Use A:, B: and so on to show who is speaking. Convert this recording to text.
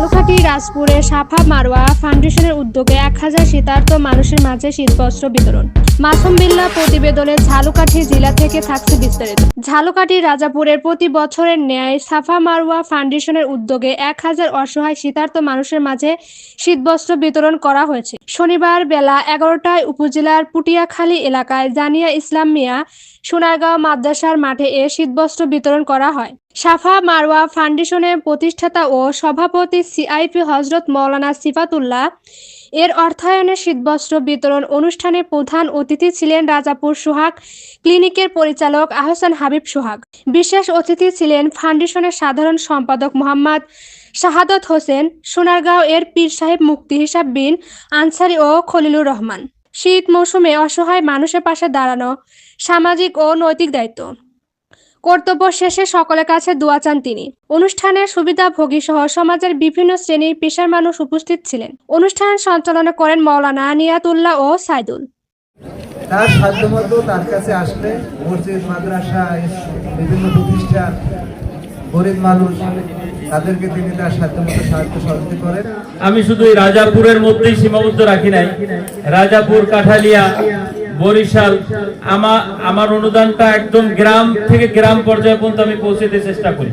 A: ঝালকাঠি রাজপুরে সাফা মারওয়া ফাউন্ডেশনের উদ্যোগে এক হাজার শীতার্থ মানুষের মাঝে শীতবস্ত্র বিতরণ। মাসুম বিল্লা প্রতিবেদনে ঝালকাঠি জেলা থেকে থাকছে বিস্তারিত। ঝালকাঠি রাজাপুরের প্রতি বছরের ন্যায় সাফা মারওয়া ফাউন্ডেশনের উদ্যোগে এক হাজার অসহায় শীতার্থ মানুষের মাঝে শীতবস্ত্র বিতরণ করা হয়েছে। শনিবার বেলা এগারোটায় উপজেলার পুটিয়াখালী এলাকায় জানিয়া ইসলাম মিয়া সোনারগাঁও মাদ্রাসার মাঠে এ শীতবস্ত্র বিতরণ করা হয়। সাফা মারওয়া ফাউন্ডেশনের প্রতিষ্ঠাতা ও সভাপতি সিআইপি হজরত মৌলানা সিফাতুল্লাহ এর অর্থায়নে শীতবস্ত্র বিতরণ অনুষ্ঠানে প্রধান অতিথি ছিলেন রাজাপুর সোহাগ, ক্লিনিকের পরিচালক আহসান হাবিব সোহাগ। বিশেষ অতিথি ছিলেন ফাউন্ডেশনের সাধারণ সম্পাদক মোহাম্মদ শাহাদত হোসেন, সোনারগাঁও এর পীর সাহেব মুক্তি হিসাব বিন আনসারি ও খলিলুর রহমান। শীত মৌসুমে অসহায় মানুষের পাশে দাঁড়ানো সামাজিক ও নৈতিক দায়িত্ব। কর্তব্য শেষে সকলের কাছে দোয়া চান তিনি। অনুষ্ঠানের সুবিধাভোগী সহ সমাজের বিভিন্ন শ্রেণির পেশার মানুষ উপস্থিত ছিলেন। অনুষ্ঠান সঞ্চালনা করেন মৌলানা নিয়াতুল্লাহ ও সাইদুল।
B: তার সাধ্যমতো তার কাছে আসলে মসজিদ, মাদ্রাসা বিভিন্ন প্রতিষ্ঠান, গরিব মানুষ তাদেরকে তিনি তার সাধ্যমতো সাহায্য সহযোগিতা করেন।
C: আমি শুধু এই রাজাপুরের মধ্যেই সীমাবদ্ধ রাখি নাই। রাজাপুর, কাঠালিয়া, বরিশাল আমার আমার অনুদানটা একদম গ্রাম থেকে গ্রাম পর্যায়ে পর্যন্ত আমি পৌঁছতে চেষ্টা করি।